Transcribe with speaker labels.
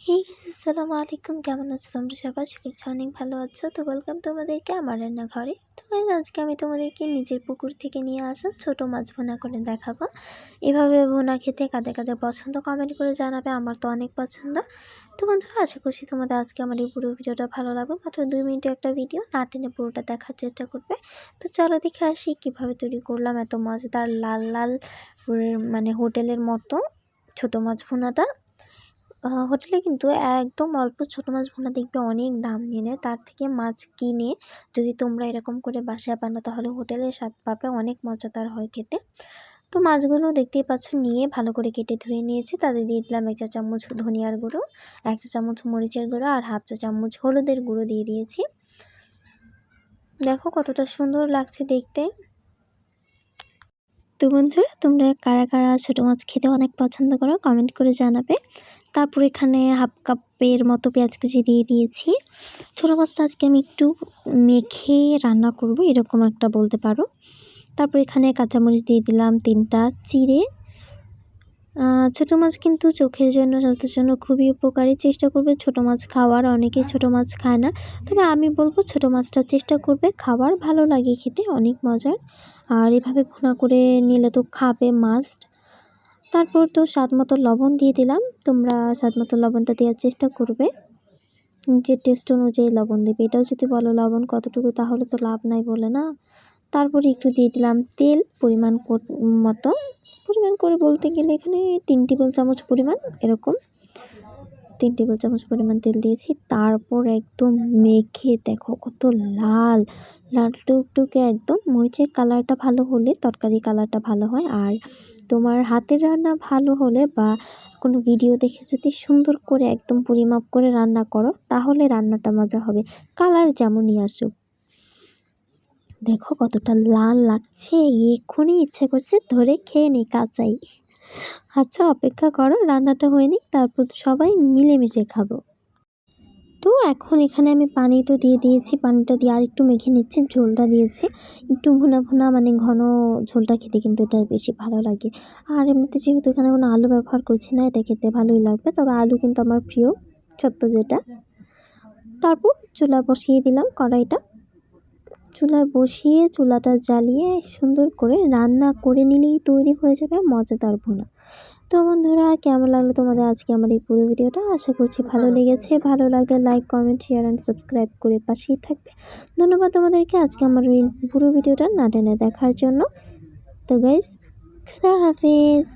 Speaker 1: এই আসসালামু আলাইকুম। কেমন আছো তোমরা সবাই? আশা করছি অনেক ভালো আছো। তো ওয়েলকাম তোমাদেরকে আমার রান্নাঘরে। তো আজকে আমি তোমাদেরকে নিজের পুকুর থেকে নিয়ে আসা ছোট মাছ ভুনা করে দেখাবো। এভাবে ভুনা খেতে কাদের কাদের পছন্দ কমেন্ট করে জানাবে, আমার তো অনেক পছন্দ। তো বন্ধুরা, আশা করছি তোমাদের আজকে আমার এই পুরো ভিডিওটা ভালো লাগবে। মাত্র দুই মিনিটের একটা ভিডিও না টেনে পুরোটা দেখার চেষ্টা করবে। তো চলো দেখে আসি কীভাবে তৈরি করলাম এত মজাদার লাল লাল মানে হোটেলের মতো ছোট মাছ ভুনাটা। হোটেলে কিন্তু একদম অল্প ছোটো মাছ ভুনা দেখবে অনেক দাম নিয়ে নেয়। তার থেকে মাছ কিনে যদি তোমরা এরকম করে বাসায় বানাও তাহলে হোটেলের স্বাদ পাবে, অনেক মজাদার হয় খেতে। তো মাছগুলো দেখতেই পাচ্ছ, নিয়ে ভালো করে কেটে ধুয়ে নিয়েছি। তাদের দিয়ে দিলাম এক চা চামচ ধনিয়ার গুঁড়ো, এক চা চামচ মরিচের গুঁড়ো আর হাফ চা চামচ হলুদের গুঁড়ো দিয়ে দিয়েছি। দেখো কতটা সুন্দর লাগছে দেখতে। তো বন্ধুরা, তোমরা কারা কারা ছোটো মাছ খেতে অনেক পছন্দ করো, কমেন্ট করে জানাবে। তারপর এখানে হাফ কাপের মতো পেঁয়াজ কুচি দিয়ে দিয়েছি। ছোটো মাছটা আজকে আমি একটু মেখে রান্না করব, এরকম একটা বলতে পারো। তারপর এখানে কাঁচামরিচ দিয়ে দিলাম তিনটা চিড়ে। ছোটো মাছ কিন্তু চোখের জন্য, স্বাস্থ্যের জন্য খুবই উপকারী। চেষ্টা করবে ছোটো মাছ খাওয়ার অনেকেই ছোটো মাছ খায় না। তবে আমি বলব ছোটো মাছটা চেষ্টা করবে, খাবার ভালো লাগে খেতে, অনেক মজার। আর এভাবে ভুনা করে নিলে তো খাবে মাস্ট তারপর তো স্বাদ মতো লবণ দিয়ে দিলাম। তোমরা স্বাদ মতো লবণটা দেওয়ার চেষ্টা করবে। যে টেস্ট অনুযায়ী লবণ দেবে। এটাও যদি বলো লবণ কতটুকু, তাহলে তো লাভ নাই বলে না। তারপরে একটু দিয়ে দিলাম তেল পরিমাণ মতো। পরিমাণ করে বলতে গেলে এখানে তিন টেবিল চামচ পরিমাণ, এরকম। তিন টেবিল চামচ পরিমাণ তেল দিয়েছি। তারপর একদম মেখে দেখো কত লাল লাল টুকটুকে একদম মরিচের কালারটা ভালো হলে, তরকারি কালারটা ভালো হয়। আর তোমার হাতের রান্না ভালো হলে বা কোনো ভিডিও দেখে যদি সুন্দর করে একদম পরিমাপ করে রান্না করো, তাহলে রান্নাটা মজা হবে। কালার যেমনই আসুক। দেখো কতটা লাল লাগছে, এক্ষুনি ইচ্ছে করছে ধরে খেয়ে নিই, কাঁচাই। আচ্ছা অপেক্ষা করো, রান্নাটা হয়ে হয়নি তারপর সবাই মিলেমিশে খাব। তো এখন এখানে আমি পানি তো দিয়ে দিয়েছি, পানিটা দিয়ে আর একটু মেখে নিচ্ছি, ঝোলটা দিয়েছি। একটু ভুনা ভুনা মানে ঘন ঝোলটা খেতে কিন্তু এটা বেশি ভালো লাগে। আর এমনিতে যেহেতু এখানে কোনো আলু ব্যবহার করছি না, এটা খেতে ভালোই লাগবে, তবে আলু কিন্তু আমার প্রিয় সত্য যেটা। তারপর চুলা বসিয়ে দিলাম কড়াইটা। চুলায় বসিয়ে চুলাটা জ্বালিয়ে সুন্দর করে রান্না করে নিলেই তৈরি হয়ে যাবে মজাদার ভুনা। তো বন্ধুরা, কেমন লাগল তোমাদের আজকে আমার এই পুরো ভিডিওটা? আশা করছি ভালো লেগেছে। ভালো লাগলে like comment share and subscribe করে পাশেই থাকবে। ধন্যবাদ তোমাদেরকে আজকে আমার এই পুরো ভিডিওটা না দেখার জন্য। তো গাইস খুদা হাফিজ।